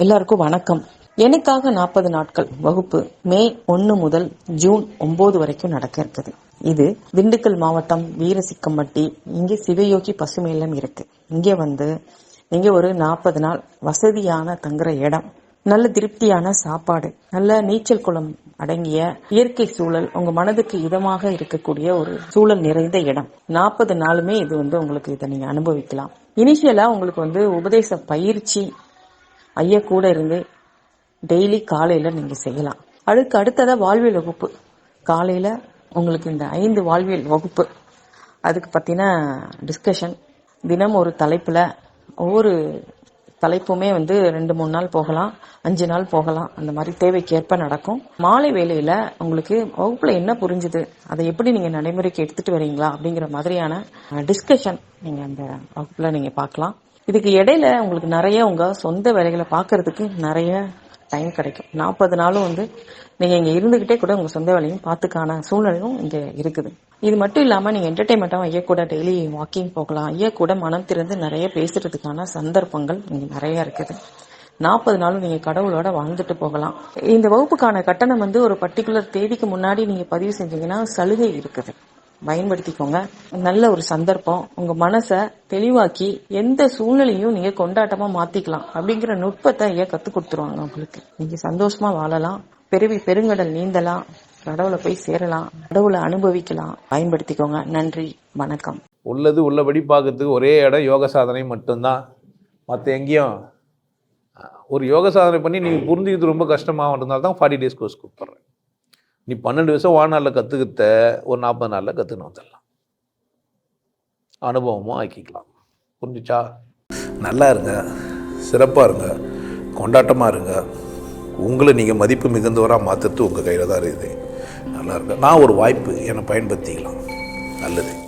எல்லாருக்கும் வணக்கம். எனக்காக நாற்பது நாட்கள் வகுப்பு மே ஒன்று முதல் ஜூன் ஒன்பது வரைக்கும் நடக்க இருக்குது. இது திண்டுக்கல் மாவட்டம் வீரசிக்கம்பட்டி. இங்கே சிவயோகி பசுமை இல்லம் இருக்கு. இங்கே வந்து இங்கே ஒரு நாற்பது நாள் வசதியான தங்குற இடம். நல்ல திருப்தியான சாப்பாடு. நல்ல நீச்சல் குளம் அடங்கிய இயற்கை சூழல் உங்க மனதுக்கு இதமாக இருக்கக்கூடிய ஒரு சூழல் நிறைந்த இடம். நாற்பது நாளுமே இது வந்து உங்களுக்கு இதை நீங்க அனுபவிக்கலாம். இனிஷியலா உங்களுக்கு வந்து உபதேச பயிற்சி ஐயா கூட இருந்து டெய்லி காலையில் நீங்கள் செய்யலாம். அதுக்கு அடுத்ததாக வாழ்வியல் வகுப்பு. காலையில் உங்களுக்கு இந்த ஐந்து வாழ்வியல் வகுப்பு. அதுக்கு பார்த்தீங்கன்னா டிஸ்கஷன் தினம் ஒரு தலைப்பில் ஒவ்வொரு தலைப்புமே வந்து ரெண்டு மூணு நாள் போகலாம் அஞ்சு நாள் போகலாம். அந்த மாதிரி தேவைக்கேற்ப நடக்கும். மாலை வேலையில் உங்களுக்கு வகுப்பில் என்ன புரிஞ்சுது? அதை எப்படி நீங்கள் நடைமுறைக்கு எடுத்துகிட்டு வரீங்களா? அப்படிங்கிற மாதிரியான டிஸ்கஷன் நீங்கள் அந்த வகுப்பில் நீங்கள் பார்க்கலாம். இதுக்கு இடையில உங்களுக்கு நிறைய உங்க சொந்த வேலைகளை பார்க்கறதுக்கு நிறைய டைம் கிடைக்கும். நாற்பது நாளும் வந்து நீங்க இங்க இருந்துகிட்டே கூட உங்க சொந்த வேலையும் பார்த்துக்கான சூழ்நிலையும் இங்க இருக்குது. இது மட்டும் இல்லாம நீங்க என்டர்டைன்மெண்ட்டாக ஐயா கூட டெய்லி வாக்கிங் போகலாம். ஐயா கூட மனம் திறந்து நிறைய பேசுறதுக்கான சந்தர்ப்பங்கள் இங்க நிறைய இருக்குது. நாற்பது நாளும் நீங்க கடவுளோட வாழ்ந்துட்டு போகலாம். இந்த வகுப்புக்கான கட்டணம் வந்து ஒரு பர்டிகுலர் தேதிக்கு முன்னாடி நீங்க பதிவு செஞ்சீங்கன்னா சலுகை இருக்குது. பயன்படுத்திக்கோங்க. நல்ல ஒரு சந்தர்ப்பம். உங்க மனசை தெளிவாக்கி எந்த சூழ்நிலையும் நீங்க கொண்டாட்டமா மாத்திக்கலாம். அப்படிங்கிற நுட்பத்தை ஐயா கத்து கொடுத்துருவாங்க உங்களுக்கு. நீங்க சந்தோஷமா வாழலாம். பெருவி பெருங்கடல் நீந்தலாம். கடவுளை போய் சேரலாம். கடவுளை அனுபவிக்கலாம். பயன்படுத்திக்கோங்க. நன்றி. வணக்கம். உள்ளது உள்ளபடி பார்க்கறதுக்கு ஒரே இடம் யோக சாதனை மட்டும்தான். மற்ற எங்கேயும் ஒரு யோக சாதனை பண்ணி நீங்கள் புரிஞ்சுக்கிறது ரொம்ப கஷ்டமாக இருந்தால் தான் ஃபார்ட்டி டேஸ் கோர்ஸ் கூப்பிட்றேன். நீ பன்னெண்டு வருஷம் வாழ்நாளில் கற்றுக்கிட்ட ஒரு நாற்பது நாளில் கற்றுன்னு வந்துடலாம். அனுபவமும் ஆக்கிக்கலாம். புரிஞ்சுச்சா? நல்லா இருங்க. சிறப்பாக இருங்க. கொண்டாட்டமாக இருங்க. உங்களை நீங்கள் மதிப்பு மிகுந்தவராக மாற்றுறது உங்கள் கையில் தான் இருக்குது. நல்லா இருங்க. நான் ஒரு வாய்ப்பு என்னை பயன்படுத்திக்கலாம். நல்லது.